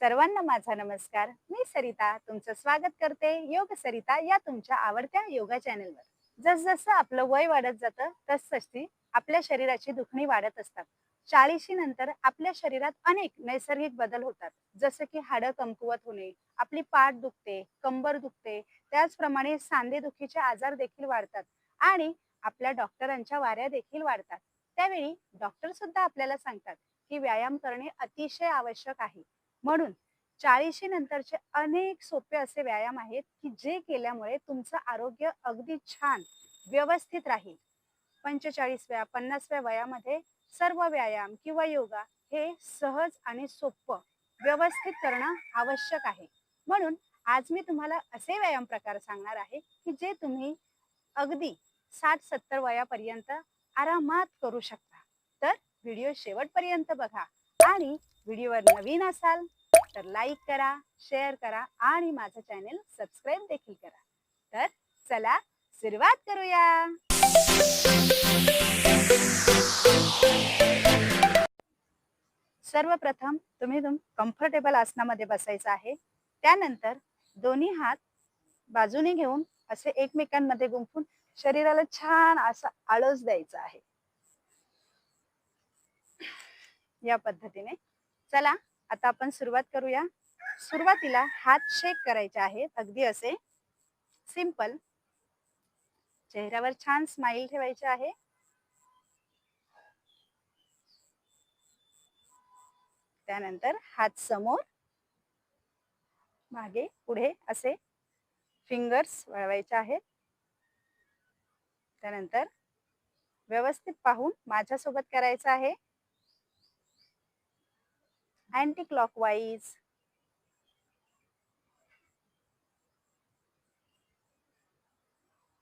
सर्वांना माझा नमस्कार. मी सरिता तुमचं स्वागत करते. योग सरिता या तुमच्या आवडत्या योगा चॅनलवर. जसजसं आपलं वय वाढत जातं तसतशी आपल्या शरीराची दुखणी वाढत असतात. चाळीशी नंतर आपल्या शरीरात अनेक नैसर्गिक बदल होतात. जसं की हाडं कमकुवत होणे आपली पाठ दुखते कंबर दुखते त्याचप्रमाणे सांधेदुखीचे आजार देखील वाढतात आणि आपल्या डॉक्टरांच्या वाऱ्या देखील वाढतात. त्यावेळी डॉक्टर सुद्धा आपल्याला सांगतात की व्यायाम करणे अतिशय आवश्यक आहे. म्हणून चाळीशी नंतरचे अनेक सोपे असे व्यायाम आहेत की जे केल्यामुळे तुमचं आरोग्य अगदी छान व्यवस्थित राहील. पंचेचाळीसव्या पन्नासव्या वयामध्ये सर्व व्यायाम किंवा योगा हे सहज आणि सोपं व्यवस्थित करणं आवश्यक आहे. म्हणून आज मी तुम्हाला असे व्यायाम प्रकार सांगणार आहे की जे तुम्ही अगदी साठ सत्तर वयापर्यंत आरामात करू शकता. तर व्हिडिओ शेवटपर्यंत बघा आणि व्हिडिओवर नवीन असाल तर लाईक करा शेअर करा आणि माझं चॅनेल सबस्क्राईब देखील करा. तर चला सुरुवात करूया. सर्वप्रथम तुम्ही तुम कम्फर्टेबल आसनामध्ये बसायचं आहे. त्यानंतर दोन्ही हात बाजूने घेऊन असे एकमेकांमध्ये गुंफून शरीराला छान असा आळस द्यायचा आहे. या पद्धतीने चला आता आपण सुरुवात करूया. सुरुवातीला हात शेक करायचे आहेत अगदी असे. सिंपल चेहऱ्यावर छान स्माइल ठेवायचे आहे. त्यानंतर हात समोर. मागे पुढे असे फिंगर्स वळवायचे आहेत. त्यानंतर व्यवस्थित पाहून माझ्यासोबत करायचं आहे. अँटी क्लॉकवाईज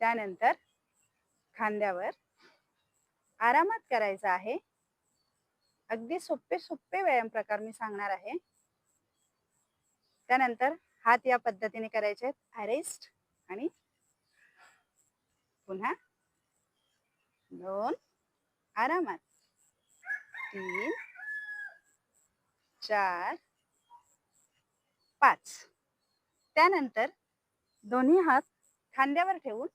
त्यानंतर खांद्यावर आरामात करायचा आहे. अगदी सोपे सोपे व्यायाम प्रकार मी सांगणार आहे. त्यानंतर हात या पद्धतीने करायचे आहेत. अरेस्ट आणि पुन्हा दोन आरामात. तीन चार पाच. त्यानंतर दोन्ही हात खांद्यावर ठेवून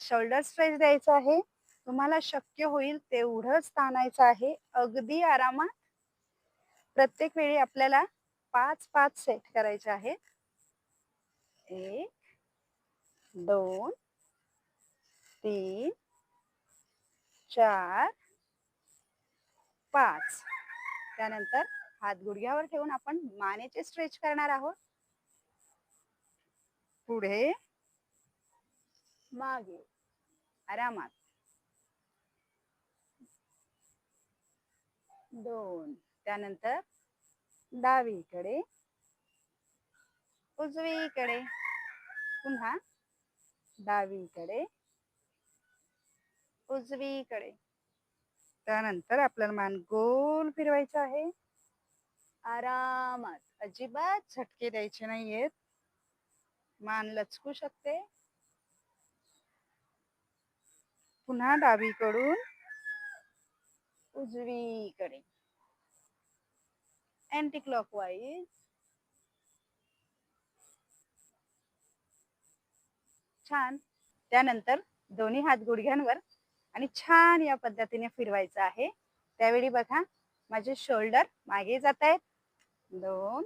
शोल्डर स्ट्रेच द्यायचा आहे. तुम्हाला शक्य होईल तेवढंच ताणायचं आहे. अगदी आरामात प्रत्येक वेळी आपल्याला पाच पाच सेट करायचे आहेत एक दोन तीन चार पाच. त्यानंतर हात गुडघ्यावर ठेवून आपण मानेचे स्ट्रेच करणार आहोत. पुढे मागे आरामात. दोन त्यानंतर डावीकडे उजवीकडे. पुन्हा डावीकडे उजवीकडे. त्यानंतर आपल्याला मान गोल फिरवायचं आहे. आरामात. अजिबात झटके द्यायचे नाहीयेत. मान लचकू शकते. पुन्हा डावीकडून उजवीकडे. अँटी क्लॉकवाईज छान. त्यानंतर दोन्ही हात गुडघ्यांवर आणि छान या पद्धतीने फिरवायचं आहे. त्यावेळी बघा माझे शोल्डर मागे जात आहेत. दोन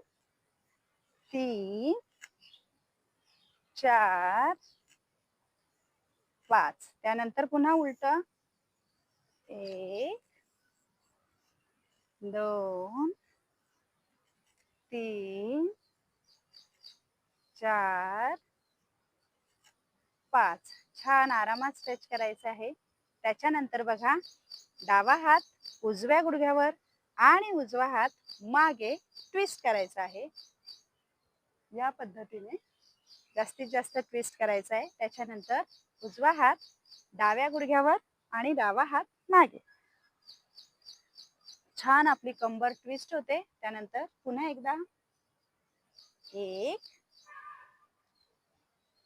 तीन चार पाच. त्यानंतर पुन्हा उलट. एक दोन तीन चार पाच. छान आरामात स्ट्रेच करायचं आहे. त्याच्यानंतर बघा डावा हात उजव्या गुडघ्यावर आणि उजवा हात मागे ट्विस्ट करायचा आहे. या पद्धतीने जास्तीत जास्त ट्विस्ट करायचा आहे. त्याच्यानंतर उजवा हात डाव्या गुडघ्यावर आणि डावा हात मागे. छान आपली कंबर ट्विस्ट होते. त्यानंतर पुन्हा एकदा एक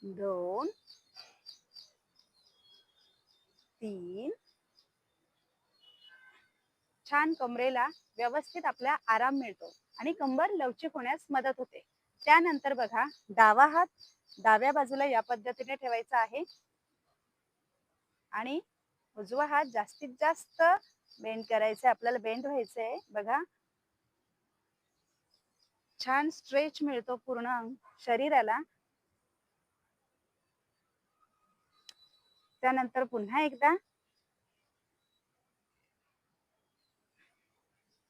दोन तीन. छान कमरेला व्यवस्थित आपल्या आराम मिळतो आणि कंबर लवचिक होण्यास मदत होते. त्यानंतर बघा डावा हात डाव्या बाजूला या पद्धतीने ठेवायचा आहे. आणि उजवा हात जास्तीत जास्त बेंड करायचा आपल्याला बेंड व्हायचंय. बघा. छान स्ट्रेच मिळतो पूर्ण अंग- शरीराला त्यानंतर पुन्हा एकदा.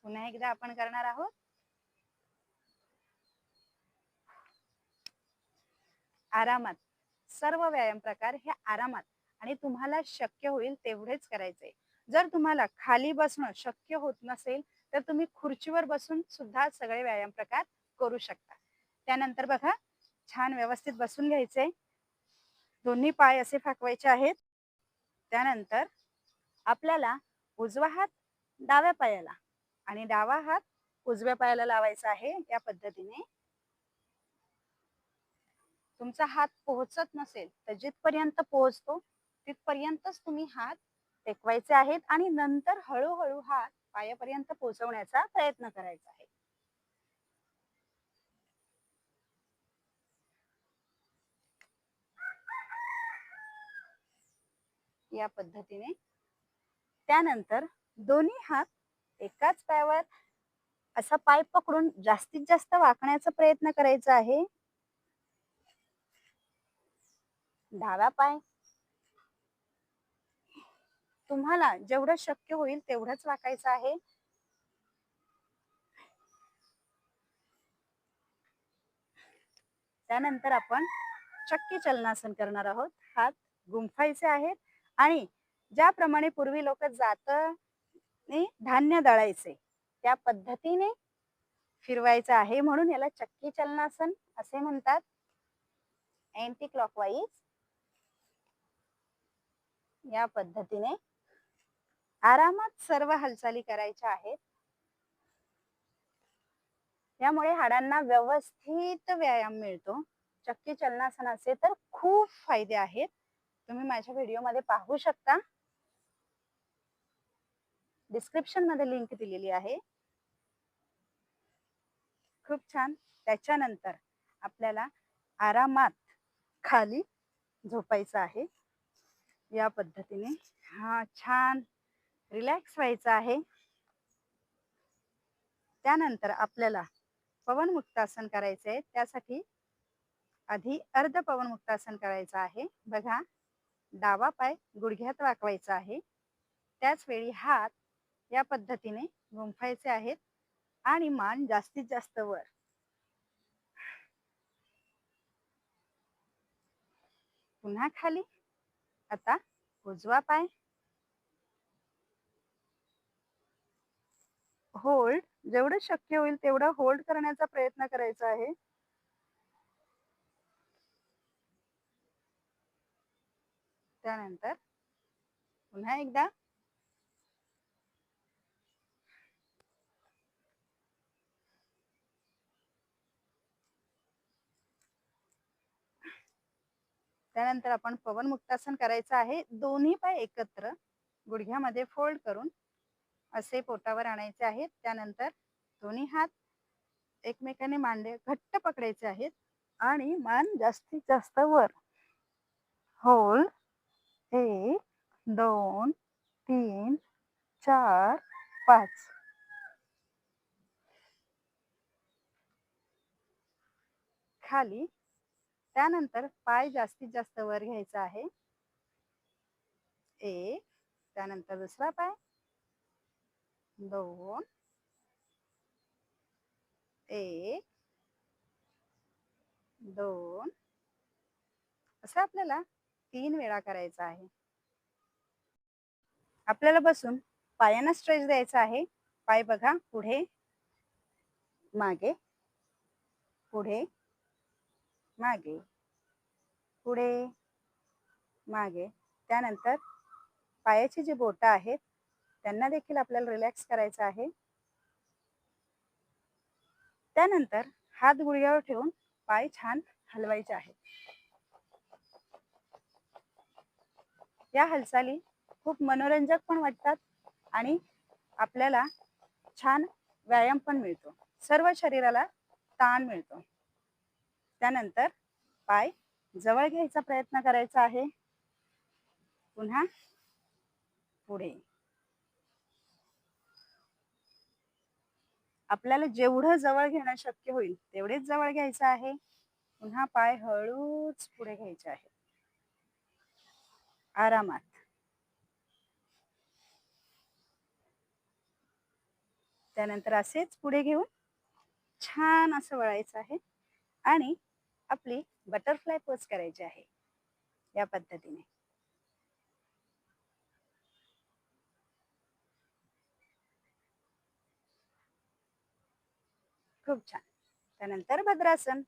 पुन्हा एकदा आपण करणार आहोत. आरामात. सर्व व्यायाम प्रकार हे आरामात आणि तुम्हाला शक्य होईल तेवढेच करायचे. जर तुम्हाला खाली बसणं शक्य होत नसेल तर तुम्ही खुर्चीवर बसून सुद्धा सगळे व्यायाम प्रकार करू शकता. त्यानंतर बघा छान व्यवस्थित बसून घ्यायचे. दोन्ही पाय असे फाकवायचे आहेत. त्यानंतर आपल्याला उजवा हात डाव्या पायाला आणि डावा हात उजव्या पायाला लावायचा आहे या पद्धतीने. तुमचा हात पोहोचत नसेल तर जिथपर्यंत पोहोचतो तिथपर्यंतच तुम्ही हात टेकवायचे आहेत आणि नंतर हळूहळू हात पायापर्यंत पोहोचवण्याचा प्रयत्न करायचा आहे. या पद्धतीने. त्यानंतर दोन्ही हात एकाच पायावर असा पाय पकडून जास्तीत जास्त वाकण्याचा प्रयत्न करायचा आहे. डावा पाय. तुम्हाला जेवढं शक्य होईल तेवढंच वाकायचं आहे. त्यानंतर आपण चक्की चलनासन करणार आहोत. हात गुंफायचे आहेत. आणि ज्याप्रमाणे पूर्वी लोक जात धान्य दळायचे त्या पद्धतीने फिरवायचं आहे म्हणून याला चक्की चलनासन असे म्हणतात. अँटी क्लॉकवाईज या पद्धतीने आरामात सर्व हालचाली करायच्या आहेत. यामुळे हाडांना व्यवस्थित व्यायाम मिळतो. चक्की चलनासनाचे तर खूप फायदे आहेत. तुम्ही माझ्या व्हिडिओमध्ये पाहू शकता. डिस्क्रिप्शनमध्ये लिंक दिलेली आहे. खूप छान. त्याच्यानंतर आपल्याला आरामात खाली झोपायचं आहे. या पद्धतीने. हा छान. रिलॅक्स व्हायचा आहे. त्यानंतर आपल्याला पवन मुक्तासन करायचे आहे त्यासाठी आधी अर्ध पवन मुक्तासन करायचं आहे. बघा. डावा पाय गुडघ्यात वाकवायचा आहे. त्याच वेळी हात या पद्धतीने गुंफायचे आहेत आणि मान जास्तीत जास्त वर. पुन्हा खाली. आता उजवा पाय. होल्ड जेवढं शक्य होईल तेवढं होल्ड करण्याचा प्रयत्न करायचा आहे. त्यानंतर पुन्हा एकदा. त्यानंतर आपण पवन मुक्तासन करायचं आहे. दोन्ही पाय एकत्र गुडघ्यामध्ये फोल्ड करून असे पोटावर आणायचे आहेत. त्यानंतर दोन्ही हात एकमेकाने मांडे घट्ट पकडायचे आहेत आणि मान जास्तीत जास्त वर. होल्ड एक दोन तीन चार पाच. खाली. त्यानंतर पाय जास्तीत जास्त वर घ्यायचा आहे. एक त्यानंतर दुसरा पाय. दोन. एक. दोन. असं आपल्याला तीन वेळा करायचा आहे. आपल्याला बसून पायांना स्ट्रेच द्यायचा आहे. पाय बघा पुढे मागे पुढे मागे पुढे मागे. त्यानंतर पायाची जी बोटं आहेत त्यांना देखील आपल्याला रिलॅक्स करायचं आहे. त्यानंतर हात गुडघ्यावर ठेवून पाय छान हलवायचे आहेत. या हालचाली खूप मनोरंजक पण वाटतात आणि आपल्याला छान व्यायाम पण मिळतो. सर्व शरीराला ताण मिळतो. त्यानंतर पाय जवळ घ्यायचा प्रयत्न करायचा आहे. पुन्हा पुढे. आपल्याला जेवढं जवळ घेणं शक्य होईल तेवढेच जवळ घ्यायचं आहे. पुन्हा पाय हळूच पुढे घ्यायचे आहे आरामात. त्यानंतर असेच पुढे घेऊन छान असं वळायचं आहे आणि आपली बटरफ्लाय पोच करायची आहे या पद्धतीने. खूप छान. त्यानंतर भद्रासन.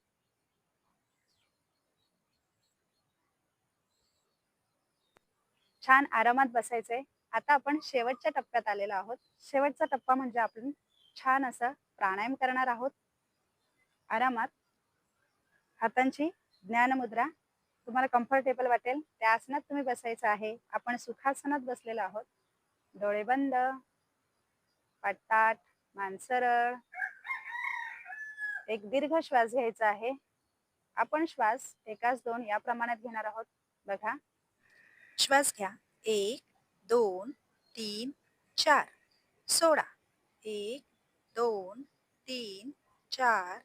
छान आरामात बसायचंय. आता आपण शेवटच्या टप्प्यात आलेलो आहोत. शेवटचा टप्पा म्हणजे आपण छान असं प्राणायाम करणार आहोत. आरामात. हातांची ज्ञानमुद्रा तुम्हाला कम्फर्टेबल वाटेल. त्या आसनात तुम्ही बसायचं आहे. आपण सुखासनात बसलेलो आहोत. डोळे बंद. पाटताट मानसरळ. एक दीर्घ श्वास घ्यायचा आहे. आपण श्वास एकाच दोन या प्रमाणात घेणार आहोत. बघा. श्वास घ्या. एक दोन तीन चार. सोडा. एक दोन तीन चार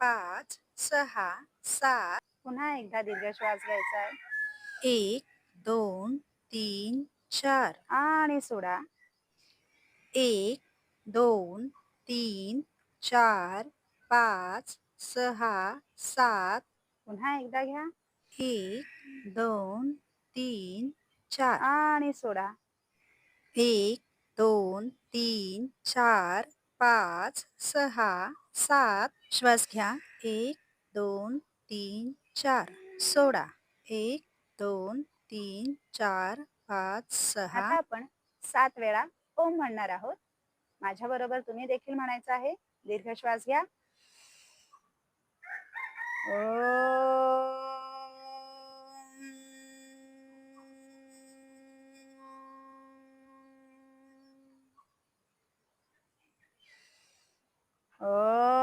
पाच सहा सात. पुन्हा एकदा दीर्घ श्वास घ्यायचा आहे. एक दोन तीन चार. आणि सोडा. एक दोन तीन चार पाच सहा सात. पुन्हा एकदा घ्या. एक दोन तीन चार. आणि सोडा. एक दोन तीन चार पाच सहा सात. श्वास घ्या. एक दोन तीन चार. सोडा. एक दोन तीन चार पाच सहा. आता आपण सात वेळा ओम म्हणणार आहोत. माझ्या बरोबर तुम्ही देखील म्हणायचं आहे. दीर्घ श्वास घ्या. 어.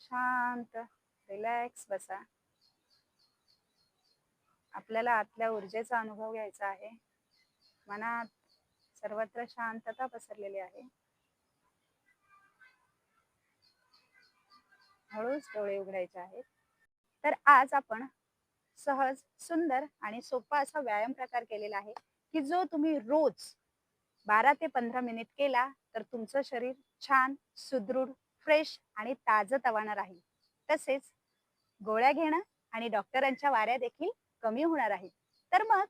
शांत रिलॅक्स बसा. आपल्याला आतल्या ऊर्जेचा अनुभव घ्यायचा आहे. मनात सर्वत्र शांतता पसरलेली आहे. हळूच डोळे उघडायचे आहेत. तर आज आपण सहज सुंदर आणि सोपा असा व्यायाम प्रकार केलेला आहे की जो तुम्ही रोज बारा ते पंधरा मिनिट केला तर तुमचं शरीर छान सुदृढ फ्रेश आणि ताजं तवाणं राहील. तसेच गोळ्या घेणं आणि डॉक्टरांच्या वाऱ्या देखील कमी होणार आहेत. तर मग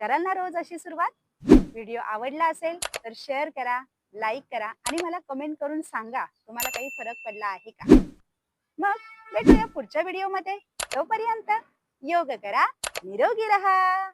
कराल ना रोज अशी सुरुवात? व्हिडिओ आवडला असेल तर शेअर करा लाईक करा आणि मला कमेंट करून सांगा तुम्हाला काही फरक पडला आहे का? मग भेटूया पुढच्या व्हिडिओमध्ये. तोपर्यंत योग करा निरोगी रहा.